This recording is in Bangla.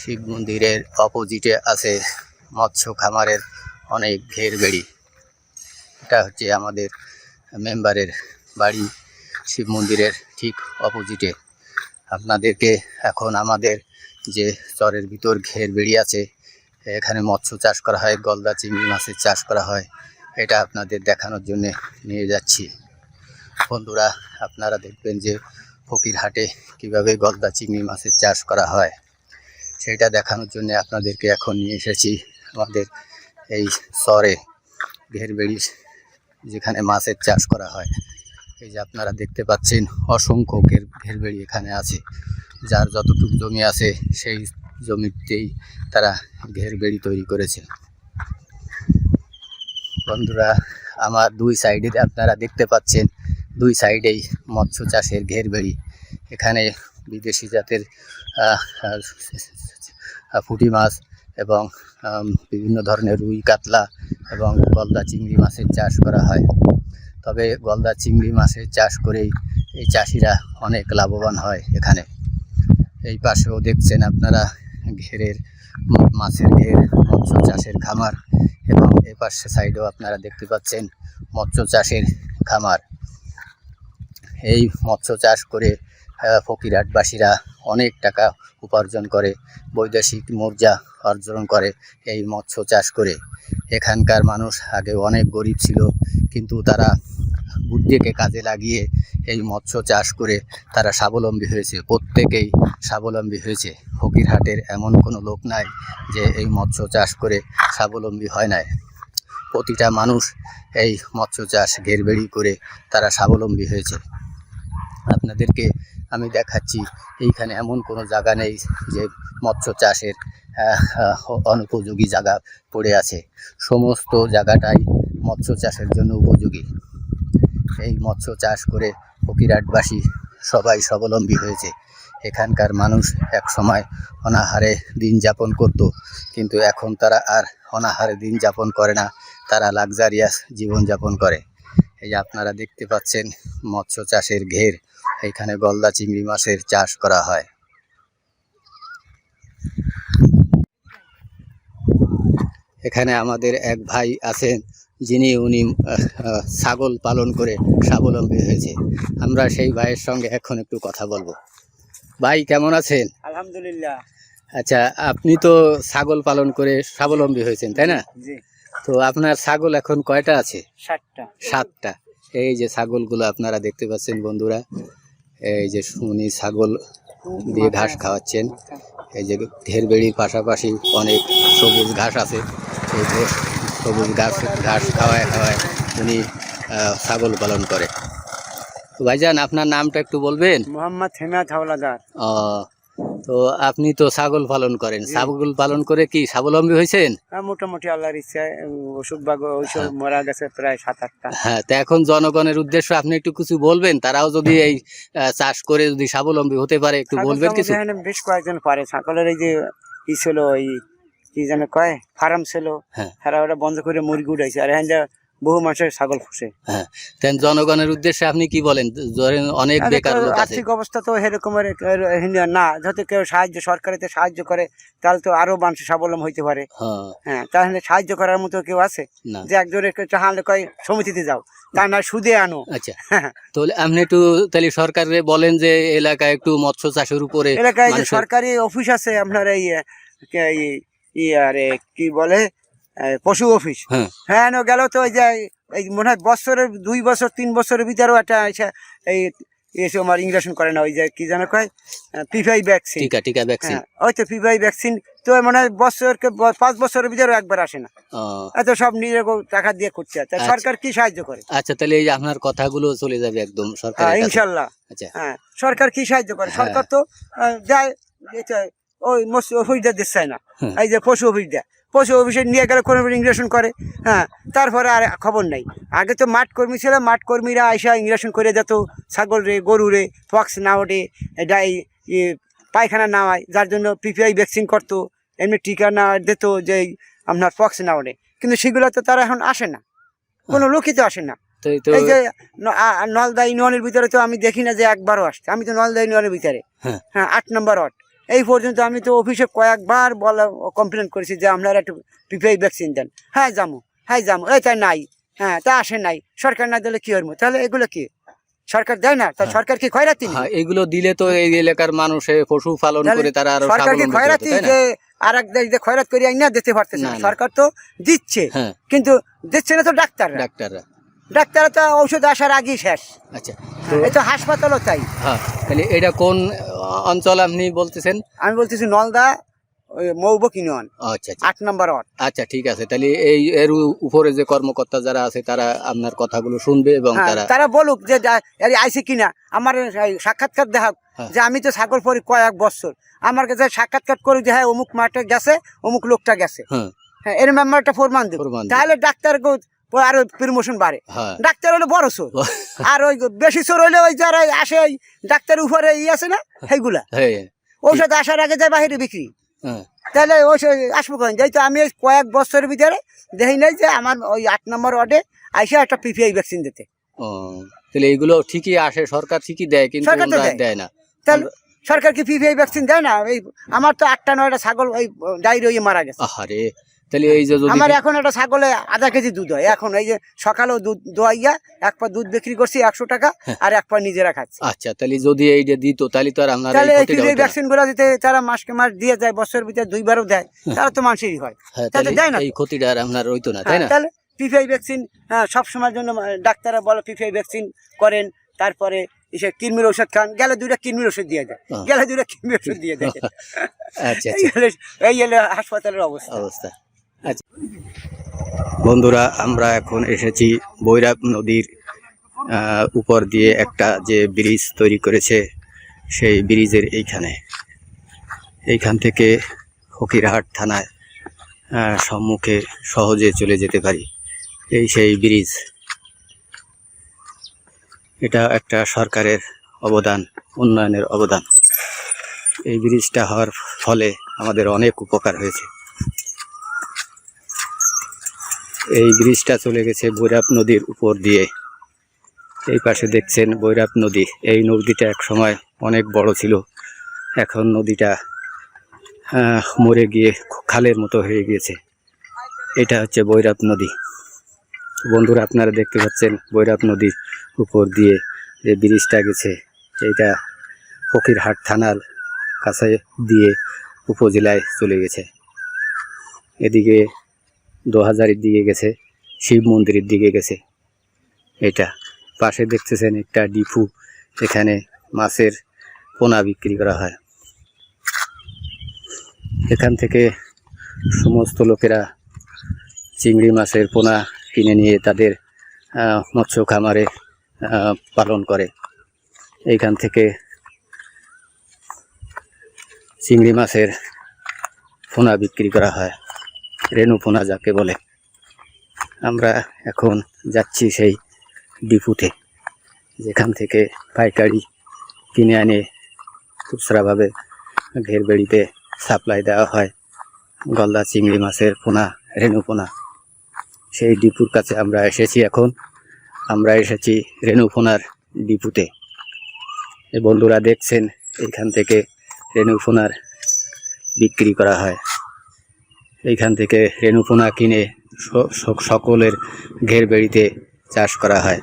শিব মন্দিরের অপোজিটে আছে মৎস্য খামারের অনেক ঘের বেড়ি। এটা হচ্ছে আমাদের মেম্বারের বাড়ি শিব মন্দিরের ঠিক অপোজিটে আপনাদেরকে এখন আমাদের যে চরের ভিতর ঘের বেড়ি আছে, এখানে মৎস্য চাষ করা হয়, গলদা চিংড়ি মাছের চাষ করা হয়, এটা আপনাদের দেখানোর জন্য নিয়ে যাচ্ছি। বন্ধুরা, আপনারা দেখবেন যে ফকিরহাটে কীভাবে গলদা চিংড়ি মাছের চাষ করা হয়। সেটা দেখানোর জন্য আপনাদেরকে এখন নিয়ে এসেছি আমাদের এই চরে ঘেরবেড়ি যেখানে মাছের চাষ করা হয়। এই যে আপনারা দেখতে পাচ্ছেন অসংখ্য ঘের ঘেরবেড়ি এখানে আছে। যার যতটুকু জমি আছে সেই জমিতেই তারা ঘেরবেড়ি তৈরি করেছে। বন্ধুরা, আমার দুই সাইডে আপনারা দেখতে পাচ্ছেন, দুই সাইডেই মৎস্য চাষের ঘেরবেড়ি এখানে বিদেশি জাতের পুঁটি মাছ এবং বিভিন্ন ধরনের রুই, কাতলা এবং গলদা চিংড়ি মাছের চাষ করা হয়। তবে গলদা চিংড়ি মাছের চাষ করেই এই চাষিরা অনেক লাভবান হয় এখানে। এই পাশেও দেখছেন আপনারা ঘেরের মাছের ঘের, মৎস্য চাষের খামার এবং এ পাশে সাইডেও আপনারা দেখতে পাচ্ছেন মৎস্য চাষের খামার। এই মৎস্য চাষ করে ফকিরহাটবাসীরা অনেক টাকা উপার্জন করে, বৈদেশিক মুদ্রা অর্জন করে, এই মৎস্য চাষ করে। এখানকার মানুষ আগে অনেক গরিব ছিল, কিন্তু তারা বুদ্ধিকে কাজে লাগিয়ে এই মৎস্য চাষ করে তারা স্বাবলম্বী হয়েছে, প্রত্যেকেই স্বাবলম্বী হয়েছে। ফকিরহাটের এমন কোনো লোক নাই যে এই মৎস্য চাষ করে স্বাবলম্বী হয় নাই। প্রতিটা মানুষ এই মৎস্য চাষ ঘেরবেড়ি করে তারা স্বাবলম্বী হয়েছে। আপনাদেরকে আমি দেখাচ্ছি। এইখানে এমন কোনো জায়গা নেই যে মৎস্য চাষের অনুপযোগী জায়গা পড়ে আছে। সমস্ত জায়গাটাই মৎস্য চাষের জন্য উপযোগী। এই মৎস্য চাষ করে ফকিরাটবাসী সবাই স্বাবলম্বী হয়েছে। এখানকার মানুষ এক সময় অনাহারে দিন যাপন করত, কিন্তু এখন তারা আর অনাহারে দিন যাপন করে না। তারা লাক্সারিয়াস জীবনযাপন করে। এই আপনারা দেখতে পাচ্ছেন মৎস্য চাষের ঘের। এখানে গলদা চিংড়ি মাছের চাষ করা হয়। এখানে আমাদের এক ভাই আছেন যিনি উনি ছাগল পালন করে স্বাবলম্বী হয়েছে। আমরা সেই ভাইয়ের সঙ্গে এখন একটু কথা বলব। ভাই কেমন আছেন? আলহামদুলিল্লাহ। আচ্ছা আপনি তো ছাগল পালন করে স্বাবলম্বী হয়েছেন তাই না? তো আপনার ছাগল এখন কয়টা আছে? সাতটা। সাতটা। এই যে ছাগলগুলো আপনারা দেখতে পাচ্ছেন বন্ধুরা এই যে উনি ছাগল দিয়ে ঘাস খাওয়াচ্ছেন। এই যে ঢেরবেড়ির পাশাপাশি অনেক সবুজ ঘাস আছে। এই যে সবুজ ঘাস ঘাস খাওয়ায় খাওয়ায় উনি ছাগল পালন করে। ভাইজান আপনার নামটা একটু বলবেন? মোহাম্মদ হেমায়ত হাওলাদার। ও, তো আপনি তো ছাগল পালন করেন। ছাগল পালন করে কি স্বাবলম্বী হয়েছেন? হ্যাঁ, মোটামুটি আল্লাহর ইচ্ছায় অসুখ বাগ ওইসব মারা গেছে প্রায় সাত আটটা। হ্যাঁ তো এখন জনগণের উদ্দেশ্য আপনি একটু কিছু বলবেন তারাও যদি এই চাষ করে যদি স্বাবলম্বী হতে পারে একটু বলবেন কিছু? বেশ কয়েকজন পারে ছাগলের এই যে ই ছিল ওই কি যেন কয় ফার্ম ছিল হ্যাঁ। তারা ওটা বন্ধ করে মুরগি উঠাইছে। আর এখানে বহু মানুষের ছাগল ফুসে হ্যাঁ জনগণের উদ্দেশ্যে আপনি কি বলেন? ধরেন অনেক বেকার লোক আছে। আর্থিক অবস্থা তো এরকমের না। যাতে কেউ সাহায্য সরকারিতে সাহায্য করে তাহলে তো আরও মানুষ স্বাবলম্বী হইতে পারে। হ্যাঁ। হ্যাঁ তাহলে সাহায্য করার মতো কেউ আছে? যে একজনের চাহালে কয় সমিতিতে যাও তা না সুদে আনো। আচ্ছা। তো আপনি একটু তাহলে সরকারে বলেন যে এলাকায় একটু মৎস্য চাষের উপরে এলাকায় যে সরকারি অফিস আছে আপনার এই আরে কি বলে? পশু অফিস। হ্যাঁ। হ্যাঁ গেল তো ওই যে এই মনে হয় বছরের দুই বছর তিন বছরের ভিতরেও একটা এই এসে আমার ইংরেশন করে না ওই যে কি যেন কয় পিফাই ভ্যাকসিন টিকা টিকা ভ্যাকসিন ওই তো পিফাই ভ্যাকসিন তো মনে বছরকে পাঁচ বছরের ভিতরে একবার আসে না। এত সব নিজের টাকা দিয়ে করছে তা আচ্ছা। সরকার কি সাহায্য করে? আচ্ছা তাহলে এই যে আপনার কথাগুলো চলে যাবে একদম সরকার হ্যাঁ ইনশাল্লাহ। আচ্ছা। হ্যাঁ সরকার কি সাহায্য করে? হ্যাঁ। সরকার তো এটা ওই অফিসটা দিচ্ছে না। এই যে পশু অফিসটা পশু অফিসে নিয়ে গেলে কোনো ইংরেশন করে হ্যাঁ তারপরে আর খবর নাই। আগে তো মাঠ কর্মী ছিল মাঠ কর্মীরা আইসা ইংরেশন করে যেত ছাগল রে গরু রে ফক্স না ওঠে এটা এই ই, পায়খানা না হয় যার জন্য পিপিআই ভ্যাকসিন করতো এমনি টিকা না দিত যে আপনার ফক্স না ওঠে। কিন্তু সেগুলো তো তারা এখন আসে না কোনো লোকই তো আসে না। এই যে নলদা ইউনিয়নের ভিতরে তো আমি দেখি না যে একবারও আসছে আমি তো নলদা ইউনিয়নের ভিতরে। হ্যাঁ। হ্যাঁ আট নম্বর ওয়ার্ড। এই পর্যন্ত আমি তো অফিসে কয়েকবার বলা কমপ্লেন করেছি যে আপনারা একটু পিপিআই ভ্যাকসিন দেন। হ্যাঁ যাব হ্যাঁ যাব এই তাই নাই। হ্যাঁ তা আসে নাই। সরকার না দিলে কি হইব তাহলে এগুলো কি? সরকার দেয় না? তা হ্যাঁ। সরকার কি খয়রাতি? হ্যাঁ এগুলো দিলে তো এই এলাকার মানুষে পশু পালন করে তারা আরও সরকার কি খয়রাতি যে আর এক দেশ খয়রাত করি আইনা দিতে পারতেছে না, না না। সরকার তো দিচ্ছে। হ্যাঁ। কিন্তু দিচ্ছে না তো ডাক্তাররা। ডাক্তাররা। ডাক্তাররা তো ঔষধ আসার আগেই শেষ। আচ্ছা এই তো হাসপাতালও তাই। হ্যাঁ তাহলে এটা কোন অঞ্চল আপনি বলতেছেন? আমি বলতেছি নলদা মৌবক ইউনিয়ন। আচ্ছা আচ্ছা। আট নম্বর ওয়ার্ড। আচ্ছা ঠিক আছে তাহলে এই এর উপরে যে কর্মকর্তা যারা আছে তারা আপনার কথাগুলো শুনবে এবং হ্যাঁ, তারা তারা বলুক যে আইসি কিনা? আমার সাক্ষাৎকার দেখা হ্যাঁ। যে আমি তো ছাগল পরি কয়েক বছর। আমার কাছে সাক্ষাৎকার করে যে হ্যাঁ অমুক মাঠে গেছে অমুক লোকটা গেছে। হ্যাঁ। হ্যাঁ এর মেম্বারটা ফরমান দেবো তাহলে ডাক্তার আরও প্রমোশন বাড়ে। হ্যাঁ। ডাক্তার হলো বড় চোর। আর ওই বেশি চোর হইলে ওই যারা আসে ওই ডাক্তার উপরে ই আছে না সেইগুলা। ঔষধ আসার আগে যায় বাহিরে বিক্রি। হ্যাঁ। তাহলে ঔষধ আসব কেন যাই তো আমি কয়েক বছরের ভিতরে দেখি নাই যে আমার ওই আট নম্বর ওয়ার্ডে আইসা একটা পিপিআই ভ্যাকসিন দিতে। তাহলে এইগুলো ঠিকই আসে সরকার ঠিকই দেয় কিন্তু দেয়। না। তাহলে সরকার কি পিপিআই ভ্যাকসিন দেয় না? এই আমার তো আটটা নয়টা ছাগল ওই ডায়রি মারা গেছে। আহারে তাহলে এই যে আমার এখন একটা ছাগলে আধা কেজি দুধ হয়। এখন এই যে সকালেও দুধ দোয়াইয়া এক পা দুধ বিক্রি করছি একশো টাকা আর এক পা নিজেরা খাচ্ছি। আচ্ছা তাহলে যদি এইটা দিত তাহলে তো আর আপনার তাহলে এই এই। ভ্যাকসিনগুলো দিতে তারা মাসকে মাস দিয়ে যায় বছরের ভিতরে দুইবারও দেয় তারা তো মানুষেরই হয়। হ্যাঁ তাহলে দেয় না এই ক্ষতিটা আর আপনার হইতো না তাই হ্যাঁ, না? তাহলে পিপিআই ভ্যাকসিন হ্যাঁ সব সময়ের জন্য ডাক্তাররা বলে পিপিআই ভ্যাকসিন করেন তারপরে এসে কিডনির ওষুধ খান গেলে দুইটা কিডনির ওষুধ দিয়ে দেয়। হ্যাঁ। গেলে দুইটা কিডনির ওষুধ দিয়ে দেয়। আচ্ছা এই আচ্ছা হলো এই হলো হাসপাতালের অবস্থা। অবস্থা। আচ্ছা। বন্ধুরা, আমরা এখন এসেছি বৈরাব নদীর উপর দিয়ে একটা যে ব্রিজ তৈরি করেছে, সেই ব্রিজের এইখানে। এইখান থেকে ফকিরহাট থানায় সম্মুখে সহজে চলে যেতে পারি। এই সেই ব্রিজ। এটা একটা সরকারের অবদান, উন্নয়নের অবদান। এই ব্রিজটা হওয়ার ফলে আমাদের অনেক উপকার হয়েছে। এই ব্রিজটা চলে গেছে বৈরাব নদীর উপর দিয়ে। এই পাশে দেখছেন বৈরাব নদী। এই নদীটা এক সময় অনেক বড় ছিল। এখন নদীটা মরে গিয়ে খালের মতো হয়ে গিয়েছে। এটা হচ্ছে বৈরাব নদী। বন্ধুরা, আপনারা দেখতে পাচ্ছেন বৈরাব নদীর উপর দিয়ে যে ব্রিজটা গেছে এইটা ফকিরহাট থানার কাছে দিয়ে উপজেলায় চলে গেছে। এদিকে দোহাজারের দিকে গেছে, শিব মন্দিরের দিকে গেছে। এটা পাশে দেখতেছেন একটা ডিপু, এখানে মাছের পোনা বিক্রি করা হয়। এখান থেকে সমস্ত লোকেরা চিংড়ি মাছের পোনা কিনে নিয়ে তাদের মৎস্য খামারে পালন করে। এইখান থেকে চিংড়ি মাছের পোনা বিক্রি করা হয়। রেণু পোনা যাকে বলে। আমরা এখন যাচ্ছি সেই ডিপুতে, যেখান থেকে পাইকারি কিনে আনে খুচরাভাবে ঘের বেড়িতে সাপ্লাই দেওয়া হয়। গলদা চিংড়ি মাছের পোনা, রেণুপোনা। সেই ডিপুর কাছে আমরা এসেছি এখন। আমরা এসেছি রেণু পোনার ডিপুতে বন্ধুরা দেখছেন এইখান থেকে রেণু পোনার বিক্রি করা হয়। এইখান থেকে রেণুপোনা কিনে সকলের ঘের বেড়িতে চাষ করা হয়।